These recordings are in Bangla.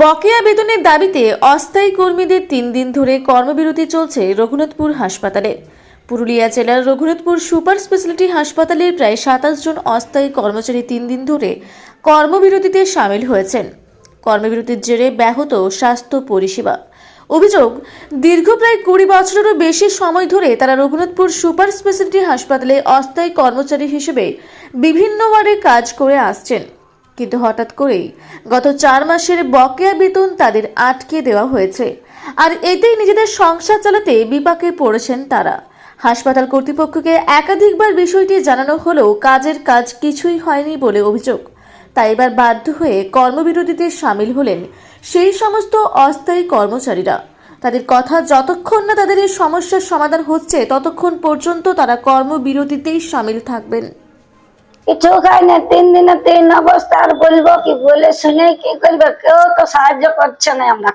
বকেয়া বেতনের দাবিতে অস্থায়ী কর্মীদের তিন দিন ধরে কর্মবিরতি চলছে রঘুনাথপুর হাসপাতালে। পুরুলিয়া জেলার রঘুনাথপুর সুপার স্পেশালিটি হাসপাতালের প্রায় সাতাশ জন অস্থায়ী কর্মচারী তিন দিন ধরে কর্মবিরতিতে সামিল হয়েছেন। কর্মবিরতির জেরে ব্যাহত স্বাস্থ্য পরিষেবা। অভিযোগ, দীর্ঘ প্রায় কুড়ি বছরেরও বেশি সময় ধরে তারা রঘুনাথপুর সুপার স্পেশালিটি হাসপাতালে অস্থায়ী কর্মচারী হিসেবে বিভিন্ন ওয়ার্ডে কাজ করে আসছেন। কিন্তু হঠাৎ করেই গত চার মাসের বকেয়া বেতন তাদের আটকে দেওয়া হয়েছে। আর এতেই নিজেদের সংসার চালাতে বিপাকে পড়েছেন তারা। হাসপাতাল কর্তৃপক্ষকে একাধিকবার বিষয়টি জানানো হলেও কাজের কাজ কিছুই হয়নি বলে অভিযোগ। তাই এবার বাধ্য হয়ে কর্মবিরতিতে সামিল হলেন সেই সমস্ত অস্থায়ী কর্মচারীরা। তাদের কথা যতক্ষণ না তাদের এই সমস্যার সমাধান হচ্ছে, ততক্ষণ পর্যন্ত তারা কর্মবিরতিতেই সামিল থাকবেন। কিছু খাই না তিন দিনে তিন অবস্থা আর বলব কি বলে শুনে কি করবে? কেউ তো সাহায্য করছে না আমরা।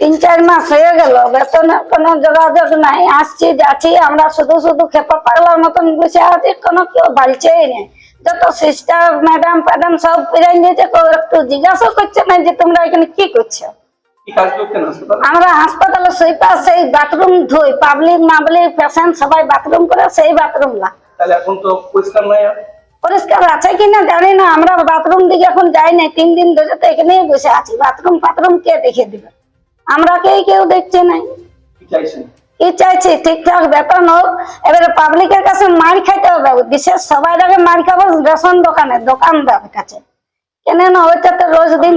তিন চার মাস হয়ে গেল বেতনের কোনো যোগাযোগ নাই আসছি যাচ্ছি আমরা শুধু শুধু খেপা পাগলার মতন বসে আছি কোনো কেউ বাড়ছেই নেই যত সিস্টার ম্যাডাম ফ্যাডাম সব ফিরাই নিয়েছে কেউ একটু জিজ্ঞাসা করছে না যে তোমরা এখানে কি করছ? আমরা হাসপাতালে সুইপার সেই বাথরুম ধুই পাবলিক মাবলিক পেশেন্ট সবাই বাথরুম করে সেই বাথরুম লা তাহলে এখন তো পরিষ্কার নয় পরিষ্কার আছে কিনা জানি না আমরা বাথরুম দিকে এখন যাই না তিন দিন ধরে তো এখানেই বসে আছি বাথরুম বাথরুম কে দেখে দিবে? আমরা কেউ কেউ দেখছে নাই। কি চাইছি? ঠিকঠাক বেতন হোক এবারে পাবলিকের কাছে মার খাইতে হবে বিশেষ সবাই আগে মার খাব রেশন দোকানে দোকানদার কাছে। কেন না ওইটা তো রোজ দিন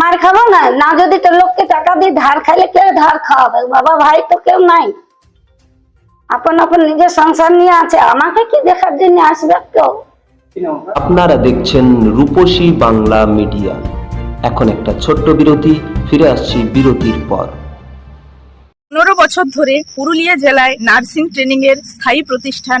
মার খাব না না যদি তো লোককে টাকা দিয়ে ধার খাইলে কেউ ধার খাওয়াবে। বাবা ভাই তো কেউ নাই। আপন আপন নিজের সংসার নিয়ে আছে আমাকে কি দেখার জন্য আসবে কেউ? আপনারা দেখছেন রূপসী বাংলা মিডিয়া এখন একটা ছোট্ট বিরতি ফিরে আসছি বিরতির পর পনেরো বছর ধরে পুরুলিয়া জেলায় নার্সিং ট্রেনিং এর স্থায়ী প্রতিষ্ঠান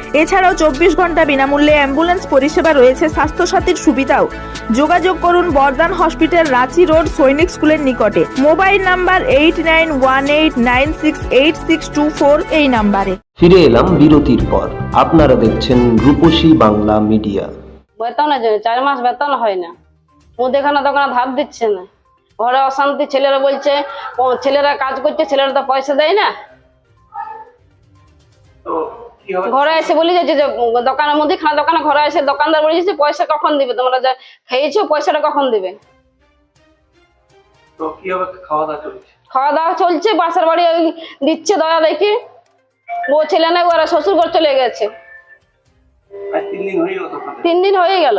এছাড়াও চব্বিশ ঘণ্টা বিনামূল্যে অ্যাম্বুলেন্স পরিষেবা রয়েছে স্বাস্থ্যসাথীর সুবিধাও। যোগাযোগ করুন বর্ধমান হসপিটাল রাঁচি রোড সৈনিক স্কুলের নিকটে। Mobile number eight nine one eight nine six eight six two four এই নাম্বারে। ফিরে এলাম বিরতির পর। আপনারা দেখছেন রূপসী বাংলা মিডিয়া। বেতনের জন্য চার মাস বেতন হয় না। মুদিখানা দোকানে ধার দিচ্ছে না। ঘরে অশান্তি ছেলেরা বলছে ও ছেলেরা কাজ করছে ছেলেরা তো পয়সা দেয় না। ঘরে এসে বলি যে দোকানের মধ্যে খানা দোকানে ঘরে এসে দোকানদার বলি যে পয়সা কখন দিবে? তোমরা যা খেয়েছো পয়সাটা কখন দিবে? তো কি হবে খাওয়া দাওয়া চলছে? খাওয়া দাওয়া চলছে বাসার বাড়ি ওই দিচ্ছে দয়া দেখি। ও ছেলে না ওরা শ্বশুর ঘর চলে গেছে। তিন দিন হয়ে গেল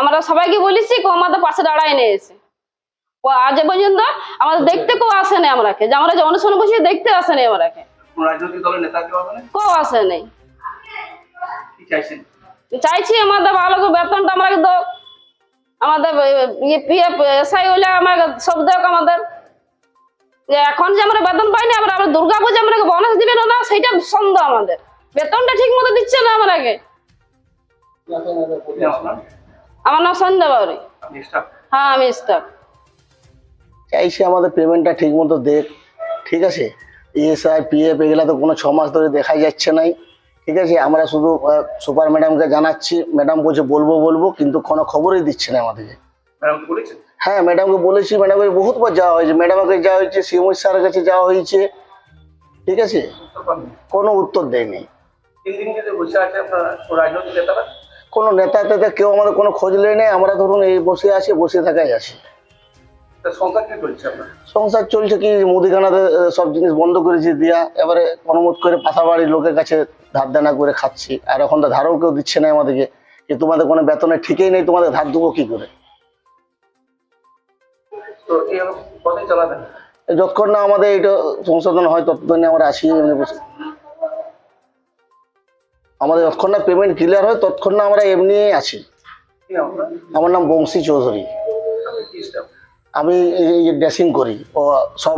আমরা সবাইকে বলেছি কেউ আমাদের পাশে দাঁড়ায় নিয়ে এসে। আজ পর্যন্ত আমাদের দেখতে কেউ আসেনি আমরাকে। যে আমরা যে অনুষ্ঠানে বসে দেখতে আসেনি আমরাকে। রাজনৈতিক দলের নেতাকে পাবেন কেউ আসে নাই। কি চাইছেন? চাইছি আমাদের ভালো করে বেতনটা আমাকে দাও। আমাদের পিএফ এসআই হলে আমাকে সব দেখ আমাদের। যে এখন যে আমরা বেতন পাইনি আমরা আমরা দুর্গা পুজো আমরা বোনাস দিবে না সেইটা সন্দেহ আমাদের। বেতনটা ঠিক মতো দিচ্ছে না আমরাকে কি? আমার নাম সন্ধ্যা বাউরি হ্যাঁ আমি স্টাফ চাইছি আমাদের পেমেন্টটা ঠিক মতো দেখ ঠিক আছে? ইএসআই পিএফ এগুলা তো কোনো ছ মাস ধরে দেখাই যাচ্ছে নাই। ঠিক আছে? আমরা শুধু সুপার ম্যাডামকে জানাচ্ছি। ম্যাডাম বলছে বলব বলব কিন্তু কোনো খবরই দিচ্ছে না আমাদেরকে। হ্যাঁ ম্যাডামকে বলেছি। ম্যাডামকে বহুতবার যাওয়া হয়েছে। ম্যাডামকে যাওয়া হয়েছে সিএমএস স্যারের কাছে যাওয়া হয়েছে। ঠিক আছে? কোনো উত্তর দেয়নি। কোন নেতা টেতা কেউ আমাদের কোনো খোঁজ নেই। আমরা ধরুন এই বসে আছি বসে থাকাই আছি। সংসার চলছে কি মুদিখানাতে সব জিনিস বন্ধ করেছি দিয়া এবারে অনুমোদ করে পাশা বাড়ির লোকের কাছে ধার দেনা করে খাচ্ছি। আর এখন তো ধারও কেউ দিচ্ছে না আমাদেরকে যে তোমাদের কোনো বেতনের ঠিকই নেই তোমাদের ধার দেবো কি করে? যতক্ষণ না আমাদের এটা সংশোধন হয় ততক্ষণ আমরা আসি আমাদের যতক্ষণ না পেমেন্ট ক্লিয়ার হয় ততক্ষণ না আমরা এমনি আছি। আমার নাম বংশী চৌধুরী। আমি এই ড্রেসিং করি ও সব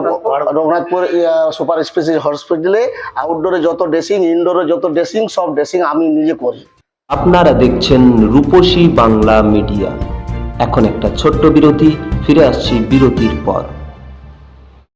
রঘুনাথপুর। সুপার স্পেশাল হসপিটালে আউটডোরে যত ড্রেসিং ইনডোরে যত ড্রেসিং সব ড্রেসিং আমি নিজে করি। আপনারা দেখছেন রূপসী বাংলা মিডিয়া। এখন একটা ছোট্ট বিরতি ফিরে আসছি বিরতির পর।